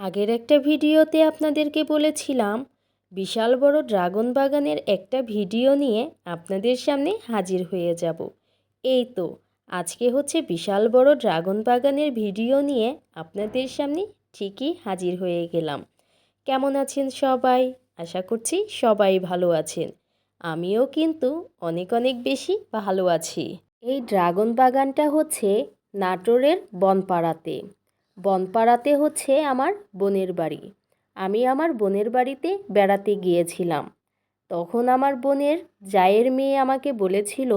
আগের একটা ভিডিওতে আপনাদেরকে বলেছিলাম, বিশাল বড় ড্রাগন বাগানের একটা ভিডিও নিয়ে আপনাদের সামনে হাজির হয়ে যাব। এই তো, আজকে হচ্ছে বিশাল বড় ড্রাগন বাগানের ভিডিও নিয়ে আপনাদের সামনে ঠিকই হাজির হয়ে গেলাম। কেমন আছেন সবাই? আশা করছি সবাই ভালো আছেন। আমিও কিন্তু অনেক অনেক বেশি ভালো আছি। এই ড্রাগন বাগানটা হচ্ছে নাটোরের বনপাড়াতে। বনপাড়াতে হচ্ছে আমার বোনের বাড়ি। আমি আমার বোনের বাড়িতে বেড়াতে গিয়েছিলাম। তখন আমার বোনের জায়ের মেয়ে আমাকে বলেছিল,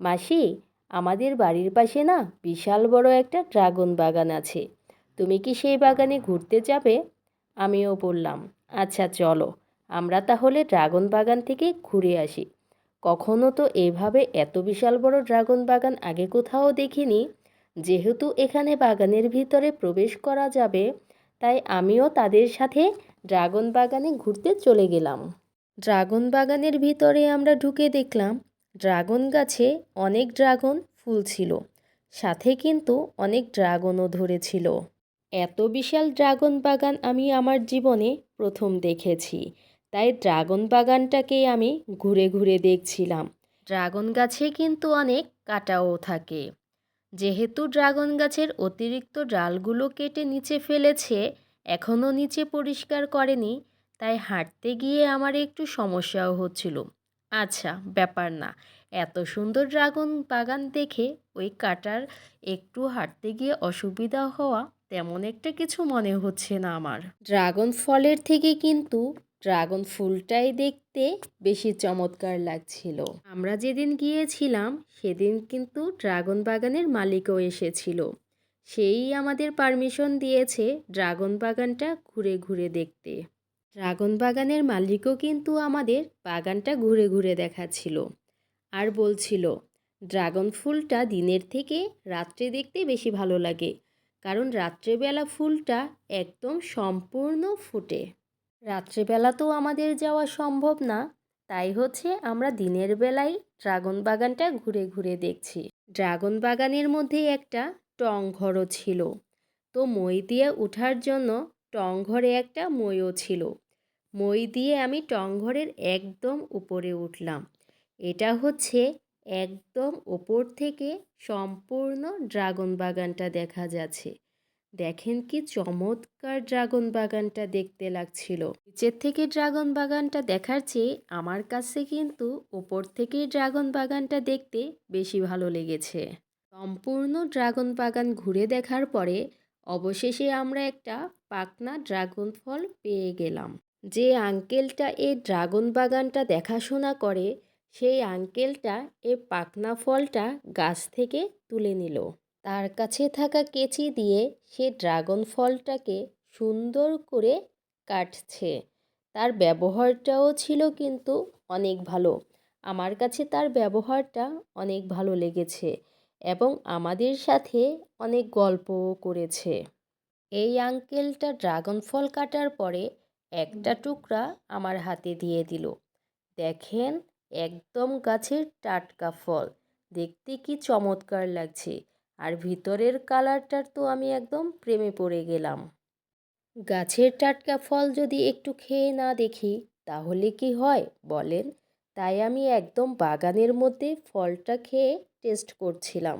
মাসি, আমাদের বাড়ির পাশে না বিশাল বড় একটা ড্রাগন বাগান আছে। তুমি কি সেই বাগানে ঘুরতে যাবে? আমিও বললাম আচ্ছা চলো। আমরা তাহলে ড্রাগন বাগান থেকে ঘুরে আসি। কখনো তো এভাবে এত বিশাল বড় ড্রাগন বাগান আগে কোথাও দেখিনি। যেহেতু এখানে বাগানের ভিতরে প্রবেশ করা যাবে, তাই আমিও তাদের সাথে ড্রাগন বাগানে ঘুরতে চলে গেলাম। ড্রাগন বাগানের ভিতরে আমরা ঢুকে দেখলাম, ড্রাগন গাছে অনেক ড্রাগন ফুল ছিল, সাথে কিন্তু অনেক ড্রাগনও ধরেছিল। এত বিশাল ড্রাগন বাগান আমি আমার জীবনে প্রথম দেখেছি, তাই ড্রাগন বাগানটাকে আমি ঘুরে ঘুরে দেখছিলাম। ড্রাগন গাছে কিন্তু অনেক কাটাও থাকে। যেহেতু ড্রাগন গাছের অতিরিক্ত ডালগুলো কেটে নিচে ফেলেছে এখনও নিচে পরিষ্কার করেনি, তাই হাঁটতে গিয়ে আমার একটু সমস্যাও হচ্ছিল। আচ্ছা ব্যাপার না। এত সুন্দর ড্রাগন বাগান দেখে ওই কাটার একটু হাঁটতে গিয়ে অসুবিধা হওয়া তেমন একটা কিছু মনে হচ্ছে না আমার। ড্রাগন ফলের থেকে কিন্তু ড্রাগন ফুলটাই দেখতে বেশি চমৎকার লাগছিল। আমরা যেদিন গিয়েছিলাম, সেদিন কিন্তু ড্রাগন বাগানের মালিকও এসেছিল। সেই আমাদের পারমিশন দিয়েছে ড্রাগন বাগানটা ঘুরে ঘুরে দেখতে। ড্রাগন বাগানের মালিকও কিন্তু আমাদের বাগানটা ঘুরে ঘুরে দেখাচ্ছিল। আর বলছিল, ড্রাগন ফুলটা দিনের থেকে রাত্রে দেখতে বেশি ভালো লাগে, কারণ রাত্রেবেলা ফুলটা একদম সম্পূর্ণ ফুটে। রাত্রেবেলা তো আমাদের যাওয়া সম্ভব না। তাই হচ্ছে আমরা দিনের বেলায় ড্রাগন বাগানটা ঘুরে ঘুরে দেখছি। ড্রাগন বাগানের মধ্যে একটা টং ঘরও ছিল। তো মই দিয়ে ওঠার জন্য টং ঘরে একটা মইও ছিল। মই দিয়ে আমি টং ঘরের একদম উপরে উঠলাম। এটা হচ্ছে একদম ওপর থেকে সম্পূর্ণ ড্রাগন বাগানটা দেখা যাচ্ছে। দেখেন কি চমৎকার ড্রাগন বাগানটা দেখতে লাগছিল। নিচের থেকে ড্রাগন বাগানটা দেখার চেয়ে আমার কাছে কিন্তু ওপর থেকে ড্রাগন বাগানটা দেখতে বেশি ভালো লেগেছে। সম্পূর্ণ ড্রাগন বাগান ঘুরে দেখার পরে অবশেষে আমরা একটা পাকনা ড্রাগন ফল পেয়ে গেলাম। যে আঙ্কেলটা এই ড্রাগন বাগানটা দেখাশোনা করে, সেই আঙ্কেলটা এই পাকনা ফলটা গাছ থেকে তুলে নিল। তার কাছে থাকা কেচি দিয়ে সে ড্রাগন ফলটাকে সুন্দর করে কাটছে। তার ব্যবহারটাও ছিল কিন্তু অনেক ভালো। আমার কাছে তার ব্যবহারটা অনেক ভালো লেগেছে এবং আমাদের সাথে অনেক গল্পও করেছে। এই আঙ্কেলটা ড্রাগন ফল কাটার পরে একটা টুকরা আমার হাতে দিয়ে দিল। দেখেন, একদম গাছের টাটকা ফল। দেখতে কি চমৎকার লাগছে। আর ভিতরের কালারটার তো আমি একদম প্রেমে পড়ে গেলাম। গাছের টাটকা ফল যদি একটু খেয়ে না দেখি, তাহলে কি হয় বলেন? তাই আমি একদম বাগানের মধ্যে ফলটা খেয়ে টেস্ট করছিলাম।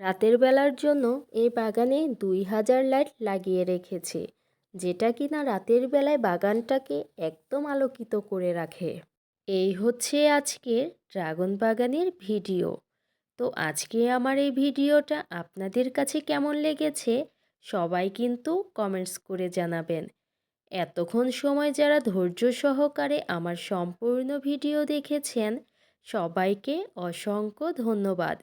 রাতের বেলার জন্য এই বাগানে দুই হাজার লাইট লাগিয়ে রেখেছে, যেটা কিনা রাতের বেলায় বাগানটাকে একদম আলোকিত করে রাখে। এই হচ্ছে আজকের ড্রাগন বাগানের ভিডিও। তো আজকে আমার এই ভিডিওটা আপনাদের কাছে কেমন লেগেছে, সবাই কিন্তু কমেন্টস করে জানাবেন। এতক্ষণ সময় যারা ধৈর্য সহকারে আমার সম্পূর্ণ ভিডিও দেখেছেন, সবাইকে অসংখ্য ধন্যবাদ।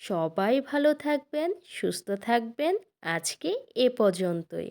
সবাই ভালো থাকবেন, সুস্থ থাকবেন, আজকে এ পর্যন্তই।